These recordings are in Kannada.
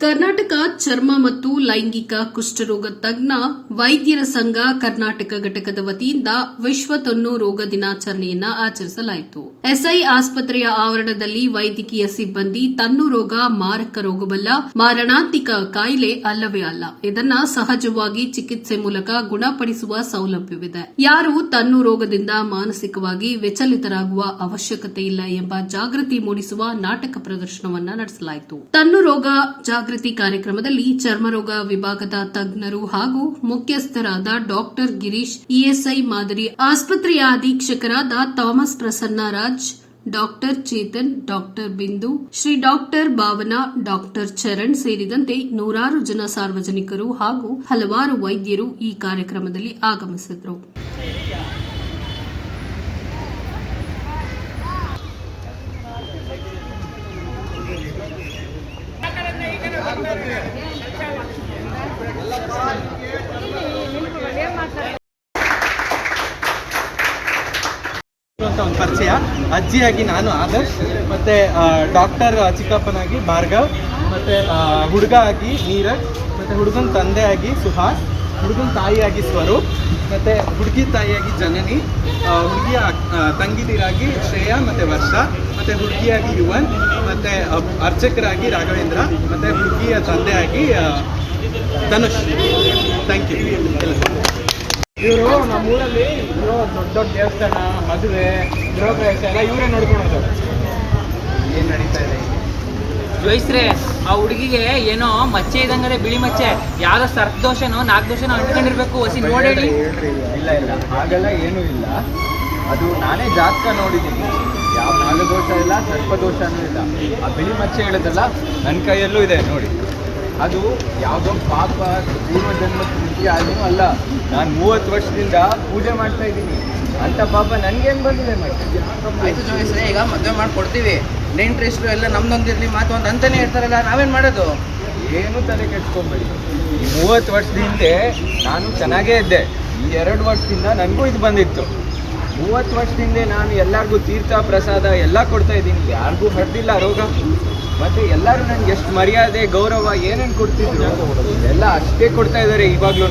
ಕರ್ನಾಟಕ ಚರ್ಮ ಮತ್ತು ಲೈಂಗಿಕ ಕುಷ್ಠರೋಗ ತಜ್ಞ ವೈದ್ಯರ ಸಂಘ ಕರ್ನಾಟಕ ಘಟಕದ ವತಿಯಿಂದ ವಿಶ್ವ ತನ್ನು ರೋಗ ದಿನಾಚರಣೆಯನ್ನ ಆಚರಿಸಲಾಯಿತು. ಎಸ್ಐ ಆಸ್ಪತ್ರೆಯ ಆವರಣದಲ್ಲಿ ವೈದ್ಯಕೀಯ ಸಿಬ್ಬಂದಿ ತನ್ನು ರೋಗ, ಮಾರಕ ರೋಗವಲ್ಲ ಮಾರಣಾಂತಿಕ ಕಾಯಿಲೆ ಅಲ್ಲವೇ ಅಲ್ಲ. ಇದನ್ನ ಸಹಜವಾಗಿ ಚಿಕಿತ್ಸೆ ಮೂಲಕ ಗುಣಪಡಿಸುವ ಸೌಲಭ್ಯವಿದೆ. ಯಾರು ತನ್ನು ರೋಗದಿಂದ ಮಾನಸಿಕವಾಗಿ ವಿಚಲಿತರಾಗುವ ಅವಶ್ಯಕತೆ ಇಲ್ಲ ಎಂಬ ಜಾಗೃತಿ ಮೂಡಿಸುವ ನಾಟಕ ಪ್ರದರ್ಶನವನ್ನ ನಡೆಸಲಾಯಿತು. ತನ್ನು ರೋಗ ಜಾಗೃತಿ ಕಾರ್ಯಕ್ರಮದಲ್ಲಿ ಚರ್ಮರೋಗ ವಿಭಾಗದ ತಜ್ಞರು ಹಾಗೂ ಮುಖ್ಯಸ್ಥರಾದ ಡಾಕ್ಟರ್ ಗಿರೀಶ್, ಇಎಸ್ಐ ಮಾದರಿ ಆಸ್ಪತ್ರೆಯ ಅಧೀಕ್ಷಕರಾದ Thomas Prasanna Raj, doctor Chetan, doctor Bindu, Shri doctor Bhavana, doctor Charan ಸೇರಿದಂತೆ ನೂರಾರು ಜನ ಸಾರ್ವಜನಿಕರು ಹಾಗೂ ಹಲವಾರು ವೈದ್ಯರು ಈ ಕಾರ್ಯಕ್ರಮದಲ್ಲಿ ಆಗಮಿಸಿದರು ಅಂತ ಪರಿಚಯ. ಅಜ್ಜಿಯಾಗಿ ನಾನು ಆದರ್ಶ್, ಮತ್ತೆ ಡಾಕ್ಟರ್ ಚಿಕ್ಕಪ್ಪನಾಗಿ ಭಾರ್ಗವ್, ಮತ್ತೆ ಹುಡುಗ ಆಗಿ ನೀರಜ್, ಮತ್ತೆ ಹುಡುಗನ ತಂದೆಯಾಗಿ ಸುಹಾಸ್, ಹುಡುಗನ ತಾಯಿಯಾಗಿ ಸ್ವರೂಪ್, ಮತ್ತೆ ಹುಡುಗಿ ತಾಯಿಯಾಗಿ ಜನನಿ ಹುಡುಗಿಯ ತಂಗಿದಿರಾಗಿ ಶ್ರೇಯಾ, ಮತ್ತೆ ವರ್ಷ, ಮತ್ತೆ ಹುಡುಗಿಯಾಗಿ ಯುವನ್ ಮತ್ತೆ ಅರ್ಚಕರಾಗಿ ರಾಘವೇಂದ್ರ ಮತ್ತೆ ಹುಡುಗಿಯ ತಂದೆಯಾಗಿ ಆಗಿ ಧನುಷ್. ಥ್ಯಾಂಕ್ ಯು ಇವರು ನಮ್ಮೂರಲ್ಲಿ ಇರೋ ದೊಡ್ಡ ದೊಡ್ಡ ದೇವಸ್ಥಾನ ಮದುವೆ ಗೃಹ ಪ್ರವೇಶ ಎಲ್ಲ ಇವರೇ ನೋಡ್ಕೊಳೋದು ಏನ್ ನಡೀತಾ ಇದೆ? ಜೋಯಿಸ್ರೆ ಆ ಹುಡುಗಿಗೆ ಏನೋ ಮಚ್ಚೆ ಇದಂಗದೆ ಬಿಳಿ ಮಚ್ಚೆ. ಯಾರೋ ಸರ್ಕ್ ದೋಷನೋ ನಾಲ್ಕು ದೋಷನೋ ಅಂಟ್ಕೊಂಡಿರ್ಬೇಕು. ಹೊಸಿ ನೋಡಿ ಇಲ್ಲ ಇಲ್ಲ. ಹಾಗೆಲ್ಲ ಏನೂ ಇಲ್ಲ. ಅದು ನಾನೇ ಜಾತಕ ನೋಡಿದ್ದೀನಿ. ಯಾವ ನಾಗದೋಷ ಇಲ್ಲ ಸರ್ಪದೋಷನೂ ಇಲ್ಲ. ಆ ಬಿಳಿ ಮಚ್ಚೆ ಹೇಳಿದ್ರಲ್ಲ ನನ್ನ ಕೈಯಲ್ಲೂ ಇದೆ ನೋಡಿ. ಅದು ಯಾವುದೋ ಪಾಪ ಪೂರ್ವ ಜನ್ಮ ಕೃತಿ ಆದ್ರೂ ಅಲ್ಲ ನಾನು ಮೂವತ್ತು ವರ್ಷದಿಂದ ಪೂಜೆ ಮಾಡ್ತಾ ಇದ್ದೀನಿ. ಅಂತ ಪಾಪ ನನ್ಗೇನು ಬಂದಿದೆ ಮತ್ತೆ? ಆಯ್ತು ಜೋಯಿಸ್ರೆ ಈಗ ಮದುವೆ ಮಾಡಿಕೊಡ್ತೀವಿ. ನೆಂಟ್ರಿಸ್ಟ್ರು ಎಲ್ಲ ನಮ್ದೊಂದಿರಲಿ ಮಾತು ಅಂತ ಅಂತಾನೆ ಹೇಳ್ತಾರಲ್ಲ ನಾವೇನು ಮಾಡೋದು? ಏನು ತಲೆ ಕೆಡ್ಸ್ಕೊಂಬೇಡಿ. ಈ ಮೂವತ್ತು ವರ್ಷದಿಂದ ನಾನು ಚೆನ್ನಾಗೇ ಇದ್ದೆ. ಈ ಎರಡು ವರ್ಷದಿಂದ ನನಗೂ ಇದು ಬಂದಿತ್ತು. ಮೂವತ್ತು ವರ್ಷದಿಂದ ನಾನು ಎಲ್ಲರಿಗೂ ತೀರ್ಥ ಪ್ರಸಾದ ಎಲ್ಲ ಕೊಡ್ತಾ ಇದ್ದೀನಿ. ಯಾರಿಗೂ ಹರಿದಿಲ್ಲ ರೋಗ. ಮತ್ತೆ ಎಲ್ಲರೂ ನನ್ಗೆ ಎಷ್ಟು ಮರ್ಯಾದೆ ಗೌರವ ಏನೇನು ಕೊಡ್ತಿದ್ರು ಎಲ್ಲ ಅಷ್ಟೇ ಕೊಡ್ತಾ ಇದ್ದಾರೆ ಇವಾಗ್ಲೂ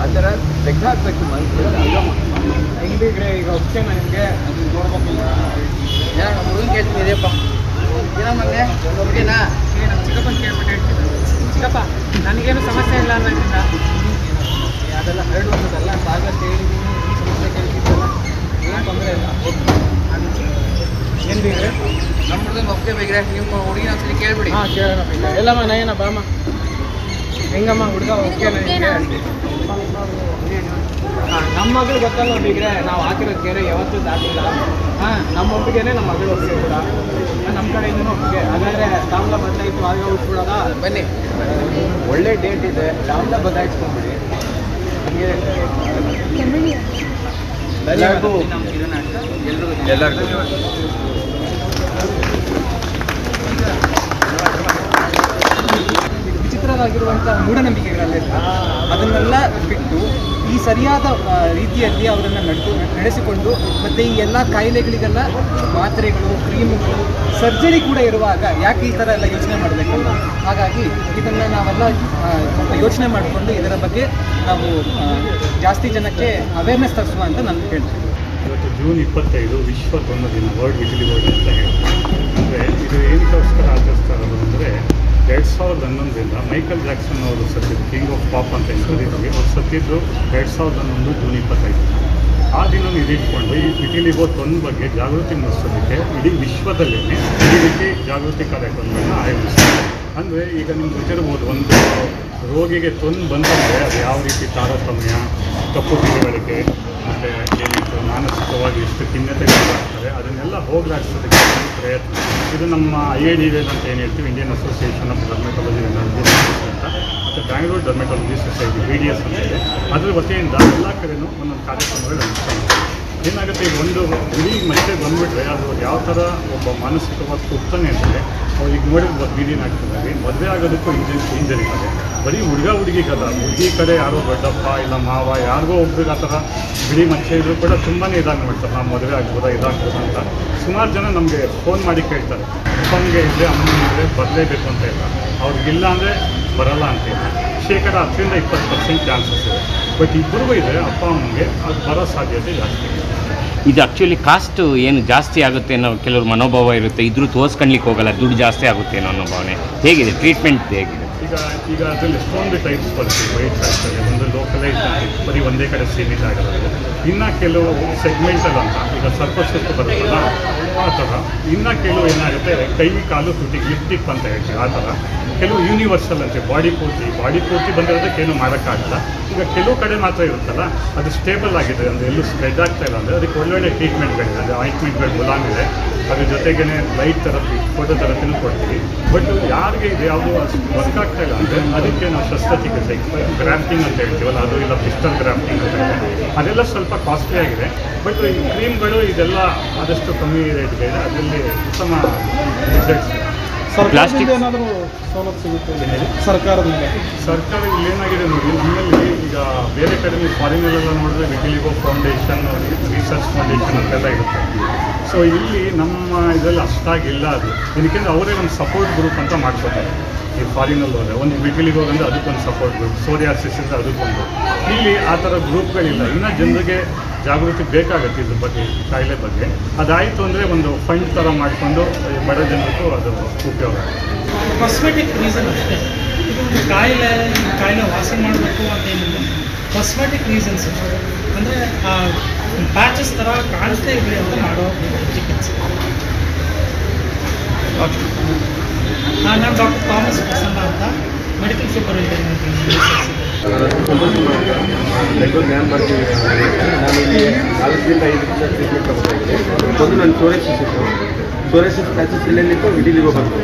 ಆ ಥರ ತೆಗ್ದಾಕ್ಬೇಕು ಹೆಂಗಿದ್ರೆ ಈಗ ಓಕೆನಾ ನಿಮಗೆ. ಅದು ನೋಡ್ಬೇಕಿಲ್ಲ ಏನೋ ಹುಡುಗಿನಾ? ನಮ್ಮ ಚಿಕ್ಕಪ್ಪನ ಕೇಳ್ಬಿಟ್ಟು ಹೇಳ್ತಿದ್ರು ಚಿಕ್ಕಪ್ಪ ನನಗೇನು ಸಮಸ್ಯೆ ಇಲ್ಲ ಅನ್ನೋದ್ರಿಂದ. ಅದೆಲ್ಲ ಹರಡುವಂಥದ್ದಲ್ಲ ಸಾಗತ್ತೆ ಹೇಳಿದ್ದೀನಿ ಈ ಸಮಸ್ಯೆ ಕೇಳ್ತಿದ್ದಲ್ಲ ಏನು ತೊಂದರೆ ಇಲ್ಲ ಏನು ಬೇಕ್ರೆ ನಮ್ಮ ಹುಡುಗನ್ ಒಪ್ಪಿಗೆ ಬೇಕ್ರೆ ನಿಮ್ಮ ಹುಡುಗಿನ ಒಂದ್ಸಲಿ ಕೇಳ್ಬಿಡಿ. ಹಾಂ ಕೇಳೋಣ ಬೇಗ. ಎಲ್ಲಮ್ಮ ನಯನ ಬಾಮ್ಮ. ಹೆಂಗಮ್ಮ ಹುಡುಗ ಓಕೆನಾ ಹಾಂ ನಮ್ಮ ಮಗಳು ಗೊತ್ತಲ್ಲ ಬಿಗ್ರೆ ನಾವು ಹಾಕಿರೋ ಕೆರೆ ಯಾವತ್ತೂ ದಾಟಿಲ್ಲ ಹಾಂ ನಮ್ಮ ಒಪ್ಪಿಗೆನೆ ನಮ್ಮ ಮಗಳು ಒಪ್ಪಿಗೆ ಕೂಡ ನಮ್ಮ ಕಡೆಯಿಂದನೂ ಒಪ್ಪಿಗೆ. ಹಾಗಾದ್ರೆ ತಾಮ್ಲ ಬದಲಾಯಿತು ಆಗ ಉಟ್ಬಿಡೋದ ಬನ್ನಿ. ಒಳ್ಳೆ ಡೇಟ್ ಇದೆ. ತಾಮ್ಲ ಬದಲಾಯಿಸ್ಕೊಂಬಿಡಿ ನಮಗೆ ಎಲ್ಲರಿಗೂ ಎಲ್ಲರಿಗೂ. ವಿಚಿತ್ರವಾಗಿರುವಂಥ ಮೂಢನಂಬಿಕೆಗಳಲ್ಲೆಲ್ಲ ಅದನ್ನೆಲ್ಲ ಬಿಟ್ಟು ಈ ಸರಿಯಾದ ರೀತಿಯಲ್ಲಿ ಅವರನ್ನು ನಡೆದು, ನಡೆಸಿಕೊಂಡು ಮತ್ತು ಈ ಎಲ್ಲ ಕಾಯಿಲೆಗಳಿಗೆಲ್ಲ ಮಾತ್ರೆಗಳು, ಕ್ರೀಮ್ಗಳು, ಸರ್ಜರಿ ಕೂಡ ಇರುವಾಗ ಯಾಕೆ ಈ ಥರ ಎಲ್ಲ ಯೋಚನೆ ಮಾಡಬೇಕು ಹಾಗಾಗಿ ಇದನ್ನು ನಾವೆಲ್ಲ ಯೋಚನೆ ಮಾಡಿಕೊಂಡು ಇದರ ಬಗ್ಗೆ ನಾವು ಜಾಸ್ತಿ ಜನಕ್ಕೆ ಅವೇರ್ನೆಸ್ ತರಿಸುವ ಅಂತ ನಾನು ಹೇಳ್ತೀನಿ. ಇವತ್ತು ಜೂನ್ ಇಪ್ಪತ್ತೈದು ವಿಶ್ವ ದಿನ ವರ್ಲ್ಡ್ ವಿಟಿಲಿಗೋಡಿ ಅಂತ ಹೇಳ್ತಾರೆ. ಅಂದರೆ ಇದು ಏನಕ್ಕೋಸ್ಕರ ಆಚರಿಸ್ತಾ ಇರೋದು ಅಂದರೆ ಎರಡು ಸಾವಿರದ ಹನ್ನೊಂದರಿಂದ ಮೈಕಲ್ ಜಾಕ್ಸನ್ ಅವರು ಸತ್ತಿದ್ದು ಕಿಂಗ್ ಆಫ್ ಪಾಪ್ ಅಂತ ಕರೀತೀವಿ ಅವ್ರು ಸತ್ತಿದ್ದು ಎರಡು ಸಾವಿರದ ಹನ್ನೊಂದು ಜೂನ್ ಇಪ್ಪತ್ತೈದು. ಆ ದಿನ ಇದಿಟ್ಕೊಂಡು ಈ ವಿಟಿಲಿಗೋ ತೊಂದ ಬಗ್ಗೆ ಜಾಗೃತಿ ಮೂಡಿಸೋದಕ್ಕೆ ಇಡೀ ವಿಶ್ವದಲ್ಲೇ ಈ ರೀತಿ ಜಾಗೃತಿ ಕಾರ್ಯಕ್ರಮಗಳನ್ನ ಆಯೋಜಿಸ್ತಾರೆ. ಅಂದರೆ ಈಗ ನಿಮ್ಗೆ ಗೊತ್ತಿರ್ಬೋದು, ಒಂದು ರೋಗಿಗೆ ತೊಂದು ಬಂತಂದರೆ ಅದು ಯಾವ ರೀತಿ ತಾರತಮ್ಯ ತಪ್ಪು ತಿಳುವಳಿಕೆ ಮಾನಸಿಕವಾಗಿ ಎಷ್ಟು ಖಿನ್ನತೆಗಳಾಗ್ತವೆ ಅದನ್ನೆಲ್ಲ ಹೋಗಲಾಡಿಸೋದಕ್ಕೆ ಪ್ರಯತ್ನ. ಇದು ನಮ್ಮ ಐ ಎ ಡಿ ಅಂತ ಏನು ಹೇಳ್ತೀವಿ ಇಂಡಿಯನ್ ಅಸೋಸಿಯೇಷನ್ ಆಫ್ ಡರ್ಮೆಟಾಲಜಿ ಅಂತ. ಮತ್ತು Bangalore dermatology society B D S ಅಂತ ಇದೆ. ಅದ್ರ ವತಿಯಿಂದ ಎಲ್ಲ ಕಡೆಯೂ ಒಂದೊಂದು ಕಾರ್ಯಕ್ರಮಗಳು ನಡೆಸ್ತಾ ಏನಾಗುತ್ತೆ ಈಗ ಒಂದು ಇಡೀ ಮತ್ತೆ ಬಂದುಬಿಟ್ರೆ ಅದು ಯಾವ ಥರ ಒಬ್ಬ ಮಾನಸಿಕವಾಗಿ ಕುಗ್ತಾನೆ ಅಂದರೆ ಈಗ ನೋಡಿದ ಬೀದಿನ ನಾಟಕದಲ್ಲಿ ಮದುವೆ ಆಗೋದಕ್ಕೂ ಇಂಜಿನ್ ಚೇಂಜ್ ಇದೆ ಬರೀ ಹುಡುಗ ಹುಡುಗಿಗಲ್ಲ ಹುಡುಗಿ ಕಡೆ ಯಾರೋ ದೊಡ್ಡಪ್ಪ ಇಲ್ಲ ಮಾವ ಯಾರಿಗೋ ಒಬ್ರಿಗೆ ಆ ಥರ ಬಿಳಿ ಮಚ್ಚೆ ಇದ್ರು ಕೂಡ ತುಂಬಾ ಇದಾಗಿ ಮಾಡ್ತಾರೆ. ನಾವು ಮದುವೆ ಆಗ್ಬೋದಾ, ಇದಾಗ್ಬೋದಾ ಅಂತ. ಸುಮಾರು ಜನ ನಮಗೆ ಫೋನ್ ಮಾಡಿ ಕೇಳ್ತಾರೆ. ಅಪ್ಪನಿಗೆ ಇದ್ದರೆ ಅಮ್ಮನಿಗೆ ಬರಲೇಬೇಕು ಅಂತ ಇಲ್ಲ. ಅವ್ರಿಗಿಲ್ಲ ಅಂದರೆ ಬರಲ್ಲ ಅಂತಿಲ್ಲ ಶೇಕಡ ಹತ್ತರಿಂದ ಇಪ್ಪತ್ತು ಪರ್ಸೆಂಟ್ ಚಾನ್ಸಸ್ ಇದೆ. ಬಟ್ ಇಬ್ಬರಿಗೂ ಇದೆ, ಅಪ್ಪ ಅಮ್ಮನಿಗೆ ಅದು ಬರೋ ಸಾಧ್ಯತೆ ಜಾಸ್ತಿ. ಇದೆ ಇದು ಆ್ಯಕ್ಚುಲಿ ಕಾಸ್ಟ್ ಏನು ಜಾಸ್ತಿ ಆಗುತ್ತೆ ಅನ್ನೋ ಕೆಲವರು ಮನೋಭಾವ ಇರುತ್ತೆ. ಇದ್ರೂ ತೋರಿಸ್ಕೊಳ್ಲಿಕ್ಕೆ ಹೋಗಲ್ಲ. ದುಡ್ಡು ಜಾಸ್ತಿ ಆಗುತ್ತೆ ಅನ್ನೋ ಅನ್ನೋ ಭಾವನೆ ಹೇಗಿದೆ? ಟ್ರೀಟ್ಮೆಂಟ್ ಹೇಗಿದೆ? ಈಗ ಈಗ ಅದರಲ್ಲಿ ಎಷ್ಟೊಂದು ಟೈಪ್ಸ್ ಬರ್ತೀವಿ ವೈಟ್ ಫ್ಯಾಕ್ಟರಿ ಒಂದು ಲೋಕಲೈಸ್ ಬರೀ ಒಂದೇ ಕಡೆ ಸೀಮಿತ ಆಗಿರೋದು. ಇನ್ನು ಕೆಲವು ಸೆಗ್ಮೆಂಟ್ ಅಲ್ಲ ಈಗ ಸರ್ಪಸ್ ಬರುತ್ತಲ್ಲ? ಆ ಥರ ಇನ್ನು ಕೆಲವು ಏನಾಗುತ್ತೆ, ಕೈ, ಕಾಲು, ತುಟಿ ಲಿಪ್ಟಿಕ್ ಅಂತ ಹೇಳ್ತೀವಿ, ಆ ಥರ ಕೆಲವು ಯೂನಿವರ್ಸಲ್ ಅಂತೆ ಬಾಡಿ ಪೂರ್ತಿ. ಬಾಡಿ ಪೂರ್ತಿ ಬಂದಿರೋದಕ್ಕೆ ಏನು ಮಾಡೋಕ್ಕಾಗಲ್ಲ. ಈಗ ಕೆಲವು ಕಡೆ ಮಾತ್ರ ಇರುತ್ತಲ್ಲ, ಅದು ಸ್ಟೇಬಲ್ ಆಗಿದೆ, ಅಂದರೆ ಎಲ್ಲೂ ಸ್ಪ್ರೆಡ್ ಆಗ್ತಾ ಇಲ್ಲ ಅಂದರೆ, ಅದಕ್ಕೆ ಒಳ್ಳೊಳ್ಳೆ ಟ್ರೀಟ್ಮೆಂಟ್ಗಳಿದೆ ಆಯಿಂಟ್ಮೆಂಟ್ಗಳು ಗುಲಾಮ್ ಇದೆ. ಅದ್ರ ಜೊತೆಗೇನೆ ಲೈಟ್ ಥೆರಪಿ ಫೋಟೋ ಥೆರಪಿನೂ ಕೊಡ್ತೀವಿ. ಬಟ್ ಯಾರಿಗೆ ಇದು ಯಾವುದು ಅಷ್ಟು ವರ್ಕ್ ಆಗ್ತಾ ಇಲ್ಲ ಅಂದರೆ ಅದಕ್ಕೆ ನಾವು ಶಸ್ತ್ರಚಿಕಿತ್ಸೆ ಗ್ರಾಫ್ಟಿಂಗ್ ಅಂತ ಹೇಳ್ತೀವಲ್ಲ, ಅದು ಇಲ್ಲ ಪಿಸ್ಟಲ್ ಗ್ರಾಫ್ಟಿಂಗ್ ಅಂತ ಅದೆಲ್ಲ ಸ್ವಲ್ಪ ಕಾಸ್ಟ್ಲಿ ಆಗಿದೆ. ಬಟ್ ಈ ಕ್ರೀಮ್ಗಳು ಇದೆಲ್ಲ ಆದಷ್ಟು ಕಮ್ಮಿ ರೇಟ್ಗೆ ಇದೆ. ಅದರಲ್ಲಿ ಉತ್ತಮ ರಿಸಲ್ಟ್ಸ್ Plastic- ಏನಾದರೂ ಸವಲತ್ತು ಸಿಗುತ್ತೆ ಸರ್ಕಾರದಿಂದ ಸರ್ಕಾರ ಇಲ್ಲಿ ಏನಾಗಿದೆ ನೋಡಿ ನಮ್ಮಲ್ಲಿ ಈಗ ಬೇರೆ ಕಡೆ ನೀವು ಫಾರಿನಲ್ಲೆಲ್ಲ ನೋಡಿದ್ರೆ ವಿಟಿಲಿಗೋ ಫೌಂಡೇಶನ್ ರಿಸರ್ಚ್ ಫೌಂಡೇಶನ್ ಅಂತೆಲ್ಲ ಇರುತ್ತೆ. ಸೊ ಇಲ್ಲಿ ನಮ್ಮ ಇದರಲ್ಲಿ ಅಷ್ಟಾಗಿಲ್ಲ ಅದು. ಏನಕ್ಕೆಂದ್ರೆ ಅವರೇ ಒಂದು ಸಪೋರ್ಟ್ ಗ್ರೂಪ್ ಅಂತ ಮಾಡ್ಕೊತಾರೆ. ಈ ಫಾರಿನಲ್ಲಿ ಹೋದರೆ. ಒಂದು ವಿಟಿಲಿಗೆ ಹೋಗಂದ್ರೆ ಅದಕ್ಕೊಂದು ಸಪೋರ್ಟ್ ಗ್ರೂಪ್ ಸೋರಿಯಾಸಿಸ್ ಅಂದರೆ ಅದಕ್ಕೊಂದು. ಇಲ್ಲಿ ಆ ಥರ ಗ್ರೂಪ್ಗಳಿಲ್ಲ ಇನ್ನೂ ಜನರಿಗೆ ಜಾಗೃತಿ ಬೇಕಾಗುತ್ತೆ ಇದ್ರ ಬಗ್ಗೆ ಕಾಯಿಲೆ ಬಗ್ಗೆ. ಅದಾಯಿತು ಅಂದರೆ ಒಂದು ಫಂಡ್ ಥರ ಮಾಡಿಕೊಂಡು ಬಡ ಜನರಿಗೂ ಅದು ಉಪಯೋಗ ಕಾಸ್ಮೆಟಿಕ್ ರೀಸನ್ ಅಷ್ಟೇ. ಇದು ಒಂದು ಕಾಯಿಲೆ ಕಾಯಿಲೆ ವಾಸಿ ಮಾಡಬೇಕು ಅಂತ ಏನಿಲ್ಲ. ಕಾಸ್ಮೆಟಿಕ್ ರೀಸನ್ಸ್ ಅಂದರೆ ಪ್ಯಾಚಸ್ ಥರ ಕಾಣಿಸ್ತೇ ಇರಲಿ ಅಂತ ಮಾಡೋ ಚಿಕಿತ್ಸೆ. ನಾನು ಡಾಕ್ಟರ್ ಥಾಮಸ್ ಪ್ರಸನ್ನ ಅಂತ. ಮೆಡಿಕಲ್ ಸೂಪರ್ವೈಸರ್ ಜ್ಞಾನ ನಾನು ಇಲ್ಲಿ ನಾಲ್ಕರಿಂದ ಐದು ವರ್ಷ ಟ್ರೀಟ್ಮೆಂಟ್ ತಗೋತಾ ಇದ್ದೀನಿ. ಒಂದು ನನ್ನ ಸ್ಟೋರೇಜ್ ಸೋರೆಸಿಸ್ ಪ್ಯಾಚಸ್ ಇಲ್ಲೇನಿತ್ತು ಇಡೀಲಿಗೋ ಬಂತು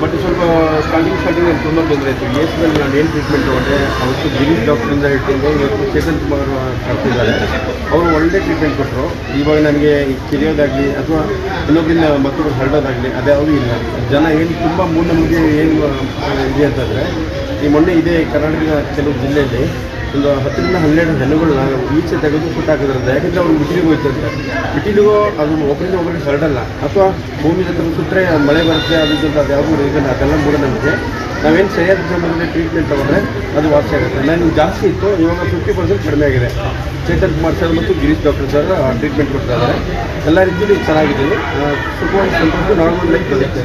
ಬಟ್ ಸ್ವಲ್ಪ ಸ್ಟಾರ್ಟಿಂಗ್ ಸ್ಟಾರ್ಟಿಂಗ್ ಅಲ್ಲಿ ತುಂಬ ತೊಂದರೆ ಇತ್ತು. ಏಸ್ನಲ್ಲಿ ನಾನು ಏನು ಟ್ರೀಟ್ಮೆಂಟ್ ತೊಗೊಂಡೆ ಅವತ್ತು ಗಿರೀಶ್ ಡಾಕ್ಟ್ರಿಂದ ಹಿಡ್ಕೊಂಡು ಇವತ್ತು ಚೇತನ್ ಕುಮಾರ್ ಕರ್ತಿದ್ದಾರೆ ಅವರು ಒಳ್ಳೆ ಟ್ರೀಟ್ಮೆಂಟ್ ಕೊಟ್ಟರು ಇವಾಗ ನನಗೆ ಕಿರಿಯೋದಾಗಲಿ ಅಥವಾ ಇನ್ನೊಬ್ಬರಿಂದ ಮತ್ತೊಬ್ಬರು ಹರಡೋದಾಗಲಿ ಅದ್ಯಾವುದೂ ಇಲ್ಲ. ಜನ ಏನು ತುಂಬ ಮೂಢನಂಬಿಕೆ ಏನು ಇದೆ ಅಂತಂದರೆ, ಈ ಮೊನ್ನೆ ಇದೇ ಕರ್ನಾಟಕದ ಕೆಲವು ಜಿಲ್ಲೆಯಲ್ಲಿ ಒಂದು ಹತ್ತರಿಂದ ಹನ್ನೆರಡು ಹಣ್ಣುಗಳನ್ನ ಈಚೆ ತೆಗೆದು ಸುಟ್ಟಾಕಿದ್ರಂತೆ ಯಾಕಂದರೆ ಅವ್ರು ಬಿಟ್ಟಿಲಿಗೆ ಹೋಯ್ತಂತೆ. ಬಿಟ್ಟಿಲಿಗೋ ಅದು ಒಬ್ಬರಿಂದ ಒಬ್ಬರಿಗೆ ಹರಡಲ್ಲ. ಅಥವಾ ಭೂಮಿ ಹತ್ರ ಸುಟ್ಟರೆ ಮಳೆ ಬರುತ್ತೆ, ಅದು ಅದು ಯಾವುದೂ ರೀಸನ್ ಅದೆಲ್ಲ ಮೂಢನಂಬಿಕೆ ನಾವೇನು ಸರಿಯಾದ ಸಮಯದಲ್ಲಿ ಟ್ರೀಟ್ಮೆಂಟ್ ತಗೊಂಡ್ರೆ ಅದು ವಾಸಿ ಆಗುತ್ತೆ. ನನಗೆ ಜಾಸ್ತಿ ಇತ್ತು, ಇವಾಗ ಫಿಫ್ಟಿ ಪರ್ಸೆಂಟ್ ಕಡಿಮೆ ಆಗಿದೆ. ಚೇತನ್ ಕುಮಾರ್ ಸರ್ ಮತ್ತು ಗಿರೀಶ್ ಡಾಕ್ಟರ್ ಸರ್ ಟ್ರೀಟ್ಮೆಂಟ್ ಕೊಡ್ತಾ ಇದ್ದಾರೆ. ಎಲ್ಲ ರೀತಿಯಲ್ಲಿ ಚೆನ್ನಾಗಿದ್ದೀನಿ ಸುಖವಾಗಿ ಸಂತೋಷ ನಾರ್ಮಲ್ ಲೈಫ್ ಬರುತ್ತೆ